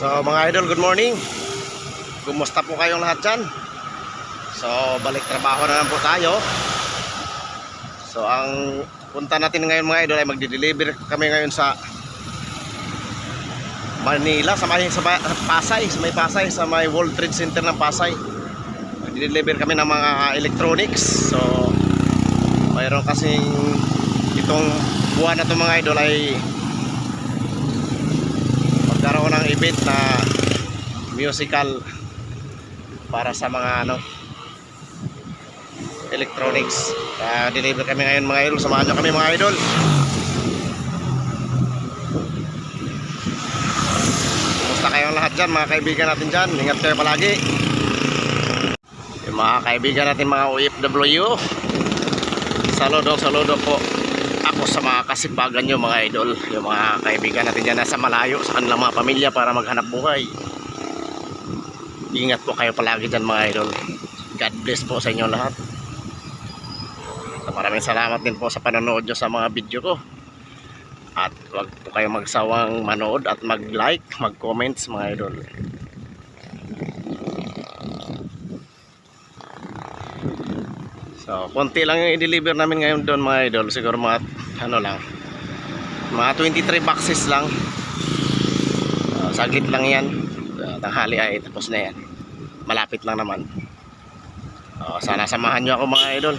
So mga idol, good morning. Kumusta po kayong lahat dyan? So balik trabaho na lang po tayo. So ang punta natin ngayon mga idol ay magdi-deliver kami ngayon sa Manila, sa may sa Pa- Pasay, sa may Pasay, sa may World Trade Center ng Pasay. Magdi-deliver kami ng mga electronics. So mayroon kasing itong buwan na to mga idol ay magkaroon ng event na musical para sa mga ano electronics uh, deliver kami ngayon mga idol samahan nyo kami mga idol kayong lahat dyan mga kaibigan natin dyan. Ingat kayo palagi. Yung mga kaibigan natin mga OFW saludo saludo po ako sa mga kasipagan nyo mga idol. Yung mga kaibigan natin dyan nasa malayo sa kanilang mga pamilya para maghanap buhay. Ingat po kayo palagi dyan mga idol. God bless po sa inyo lahat. Maraming salamat din po sa panonood nyo sa mga video ko at wag po kayo magsawang manood at mag like mag comments mga idol So, konti lang yung i-deliver namin ngayon doon mga idol. Siguro mga, ano lang, mga 23 boxes lang. Uh, saglit lang yan. Uh, tanghali ay tapos na yan. Malapit lang naman. Uh, sana samahan nyo ako mga idol.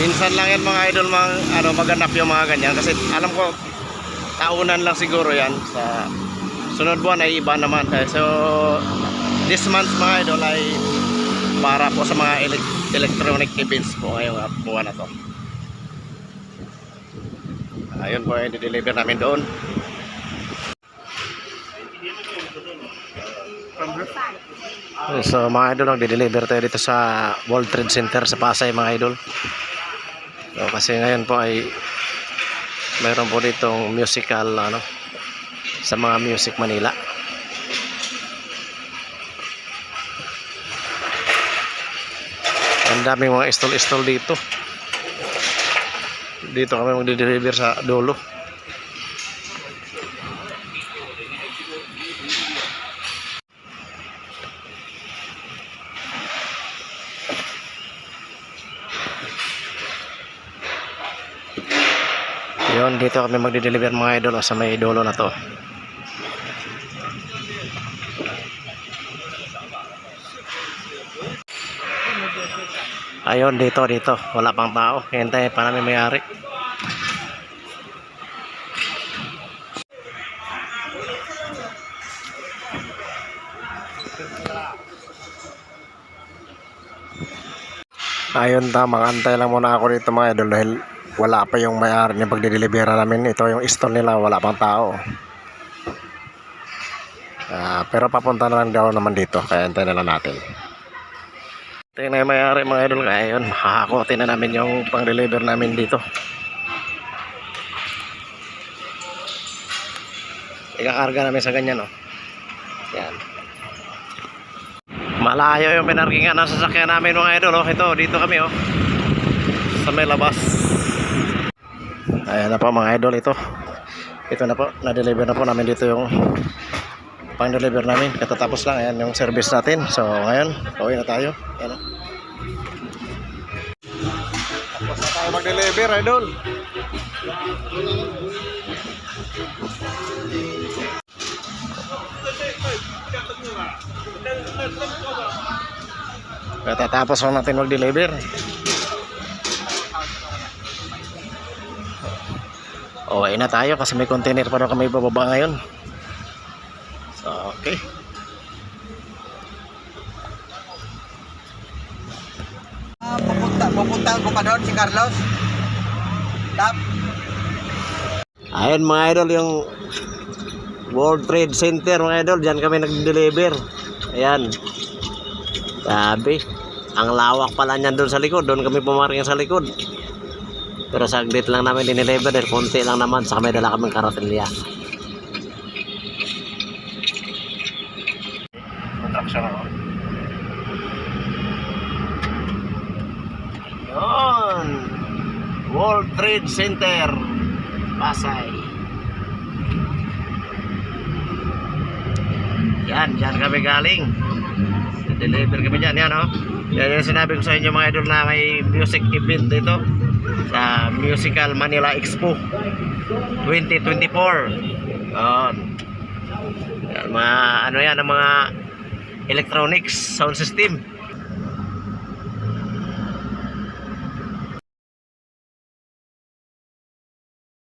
Minsan lang yan mga idol mga, ano, maganap yung mga ganyan. Kasi alam ko taunan lang siguro yan sa sunod buwan ay iba naman. Eh, so this month mga idol ay para po sa mga elec- electronic events po ngayong buwan na to. Ayun po yung deliver namin doon. So mga idol nag-deliver tayo dito sa World Trade Center sa Pasay mga idol So, kasi ngayon po ay mayroon po ditong musical ano sa mga Music Manila. Ang daming mga stall-stall dito. Dito kami magde-deliver sa dulo. Yun, dito kami magde-deliver mga idol sa may dulo na to. Ayun, dito, dito. Wala pang tao. Hintay pa namin may-ari. Ayun, tamang antay lang muna ako dito mga idol dahil wala pa yung may-ari ng pagdidelibera namin. Ito yung store nila, wala pang tao. Ah, pero papunta na lang daw naman dito, kaya antay na lang natin. Tingnan yung may-ari mga idol, kaya yun, na namin yung pang-deliver namin dito. Ikakarga namin sa ganyan, oh. Yan. Malayo yung pinarkingan ng sasakyan namin mga idol, oh. Ito, dito kami, oh. Sa may labas. Ayan na po mga idol ito. Ito na po, na-deliver na po namin dito yung pang-deliver namin. Katatapos lang, ayan yung service natin. So ngayon, pauwi na tayo. Ayan. oh. Tapos na tayo mag-deliver, idol. Katatapos lang natin mag-deliver. Okay na tayo kasi may container pa daw kami bababa ngayon. So, okay. Ah, pupunta, pupunta ko pa doon si Carlos. Tap. Ayun mga idol yung World Trade Center mga idol. Diyan kami nag-deliver. Ayan. Sabi, ang lawak pala niyan doon sa likod. Doon kami pumarking sa likod. Pero saglit lang namin dinideliver dahil konti lang naman. Saka may dala kaming karatilya. Contraction ako. Yun. World Trade Center. Pasay. Yan, yan kami galing. Deliver kami dyan, yan oh. Yan yung sinabi ko sa inyo mga idol na may music event dito sa Musical Manila Expo 2024. Yan. Yan, mga ano yan, ang mga electronics sound system.